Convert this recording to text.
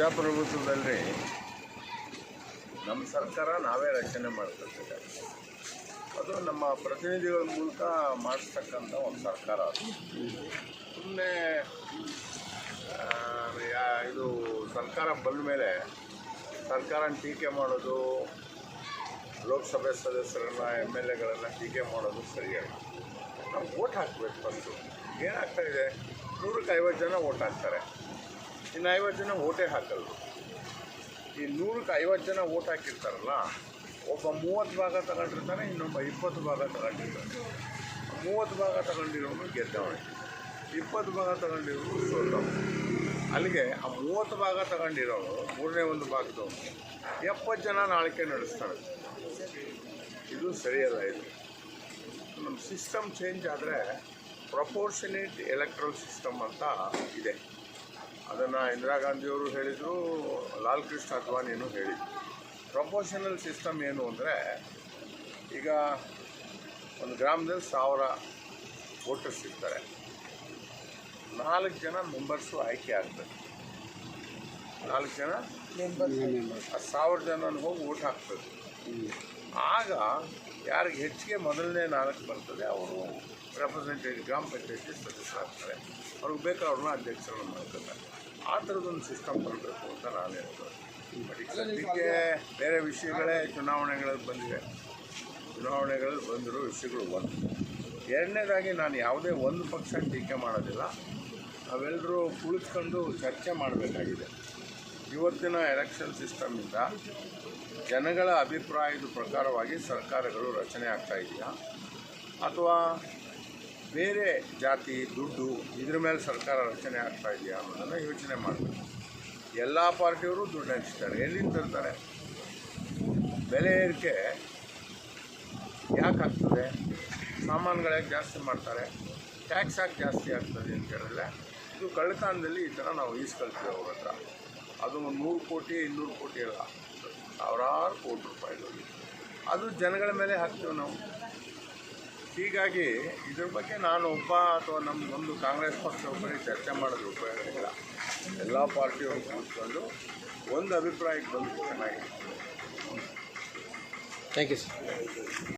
ಪ್ರಜಾಪ್ರಭುತ್ವದಲ್ಲಿ ನಮ್ಮ ಸರ್ಕಾರ ನಾವೇ ರಚನೆ ಮಾಡ್ಕೊಳ್ತೇವೆ ಅದು ನಮ್ಮ ಪ್ರತಿನಿಧಿಗಳ ಮೂಲಕ ಮಾಡಿಸ್ತಕ್ಕಂಥ ಒಂದು ಸರ್ಕಾರ ಅದು. ಸುಮ್ಮನೆ ಇದು ಸರ್ಕಾರ ಬಂದ ಮೇಲೆ ಸರ್ಕಾರನ ಟೀಕೆ ಮಾಡೋದು, ಲೋಕಸಭೆ ಸದಸ್ಯರನ್ನ, ಎಂ ಎಲ್ ಎಗಳನ್ನ ಟೀಕೆ ಮಾಡೋದು ಸರಿಯಲ್ಲ ನಾವು ಓಟ್ ಹಾಕ್ಬೇಕು ಫಸ್ಟು ಏನಾಗ್ತಾಯಿದೆ ನೂರಕ್ಕೆ ಐವತ್ತು ಜನ ಓಟ್ ಹಾಕ್ತಾರೆ. ಇನ್ನು ಐವತ್ತು ಜನ ಓಟೇ ಹಾಕಲ್ಲ ಈ ನೂರಕ್ಕೆ ಐವತ್ತು ಜನ ಓಟ್ ಹಾಕಿರ್ತಾರಲ್ಲ, ಒಬ್ಬ ಮೂವತ್ತು ಭಾಗ ತಗೊಂಡಿರ್ತಾನೆ ಇನ್ನೊಬ್ಬ ಇಪ್ಪತ್ತು ಭಾಗ ತಗೊಂಡಿರ್ತಾನೆ ಮೂವತ್ತು ಭಾಗ ತಗೊಂಡಿರೋನು ಗೆದ್ದವನು. ಇಪ್ಪತ್ತು ಭಾಗ ತಗೊಂಡಿರೋನು ಸೋತವನು. ಅಲ್ಲಿಗೆ ಆ ಮೂವತ್ತು ಭಾಗ ತಗೊಂಡಿರೋನು ಮೂರನೇ ಒಂದು ಭಾಗದವನು ಎಪ್ಪತ್ತು ಜನ ನಾಳಿಕೆ ನಡೆಸ್ತಾನೆ ಇದು ಸರಿಯಲ್ಲ ಇದು. ನಮ್ಮ ಸಿಸ್ಟಮ್ ಚೇಂಜ್ ಆದರೆ ಪ್ರಪೋರ್ಷನೇಟ್ ಎಲೆಕ್ಟ್ರಲ್ ಸಿಸ್ಟಮ್ ಅಂತ ಇದೆ. ಅದನ್ನು ಇಂದಿರಾ ಗಾಂಧಿಯವರು ಹೇಳಿದರು ಲಾಲ್ ಕೃಷ್ಣ ಅದ್ವಾನಿಯೂ ಹೇಳಿದರು. ಪ್ರಪೋಷನಲ್ ಸಿಸ್ಟಮ್ ಏನು ಅಂದರೆ, ಈಗ ಒಂದು ಗ್ರಾಮದಲ್ಲಿ ಸಾವಿರ ವೋಟರ್ಸ್ ಇರ್ತಾರೆ. ನಾಲ್ಕು ಜನ ಮೆಂಬರ್ಸು ಆಯ್ಕೆ ಆಗ್ತಾರೆ ನಾಲ್ಕು ಜನ? ಸಾವಿರ ಜನ ಹೋಗಿ ಓಟ್ ಹಾಕ್ತದೆ ಆಗ ಯಾರಿಗೆ ಹೆಚ್ಚಿಗೆ ಮೊದಲನೇ ನಾಲ್ಕು ಬರ್ತದೆ, ಅವರು ರೆಪ್ರೆಸೆಂಟೇಟಿವ್ ಗ್ರಾಮ ಪಂಚಾಯತಿ ಸದಸ್ಯರಾಗ್ತಾರೆ ಅವ್ರಿಗೆ ಬೇಕಾದ್ರನ್ನ ಅಧ್ಯಕ್ಷರನ್ನು ಮಾಡ್ತಾರೆ ಆ ಥರದೊಂದು ಸಿಸ್ಟಮ್ ಬರಬೇಕು ಅಂತ ನಾನು ಹೇಳ್ತೇನೆ. ಬೇರೆ ವಿಷಯಗಳೇ ಚುನಾವಣೆಗಳಲ್ಲಿ ಬಂದಿವೆ. ಚುನಾವಣೆಗಳಲ್ಲಿ ಬಂದಿರೋ ವಿಷಯಗಳು ಒಂದು. ಎರಡನೇದಾಗಿ ನಾನು ಯಾವುದೇ ಒಂದು ಪಕ್ಷ ಟೀಕೆ ಮಾಡೋದಿಲ್ಲ. ನಾವೆಲ್ಲರೂ ಕುಳಿತುಕೊಂಡು ಚರ್ಚೆ ಮಾಡಬೇಕಾಗಿದೆ. ಇವತ್ತಿನ ಎಲೆಕ್ಷನ್ ಸಿಸ್ಟಮಿಂದ ಜನಗಳ ಅಭಿಪ್ರಾಯದ ಪ್ರಕಾರವಾಗಿ ಸರ್ಕಾರಗಳು ರಚನೆ ಆಗ್ತಾ ಇದೆಯಾ? ಅಥವಾ ಬೇರೆ ಜಾತಿ, ದುಡ್ಡು ಇದ್ರ ಮೇಲೆ ಸರ್ಕಾರ ರಚನೆ ಆಗ್ತಾ ಇದೆಯಾ ಅನ್ನೋದನ್ನು ಯೋಚನೆ ಮಾಡಬೇಕು. ಎಲ್ಲ ಪಾರ್ಟಿಯವರು ದುಡ್ಡು ಹಂಚ್ತಾರೆ ಎಲ್ಲಿಂದ ತರ್ತಾರೆ? ಬೆಲೆ ಏರಿಕೆ ಯಾಕೆ ಆಗ್ತದೆ? ಜಾಸ್ತಿ ಮಾಡ್ತಾರೆ. ಟ್ಯಾಕ್ಸ್ ಯಾಕೆ ಜಾಸ್ತಿ ಆಗ್ತದೆ ಅಂತ ಹೇಳಿದ್ರೆ ಇದು ಕಳ್ಳತನದಲ್ಲಿ ಈ ಥರ ನಾವು ಈಸ್ಕೊಳ್ತೀವಿ ಅವ್ರ ಹತ್ರ. ಅದು ಒಂದು ನೂರು ಕೋಟಿ, ಇನ್ನೂರು ಕೋಟಿ ಅಲ್ಲ. ಸಾವಿರಾರು ಕೋಟಿ ರೂಪಾಯಿಗಳು ಅದು. ಜನಗಳ ಮೇಲೆ ಹಾಕ್ತೀವಿ ನಾವು. ಹೀಗಾಗಿ ಇದ್ರ ಬಗ್ಗೆ ನಾನು ಒಬ್ಬ ಅಥವಾ ನಮ್ಮ ಒಂದು ಕಾಂಗ್ರೆಸ್ ಪಕ್ಷ ಒಬ್ಬರೇ ಚರ್ಚೆ ಮಾಡೋದು ಇಲ್ಲ. ಎಲ್ಲ ಪಾರ್ಟಿಯವರು ಕೂತ್ಕೊಂಡು ಒಂದು ಅಭಿಪ್ರಾಯಕ್ಕೆ ಬಂದು ಚೆನ್ನಾಗಿದೆ ಥ್ಯಾಂಕ್ ಯು ಸರ್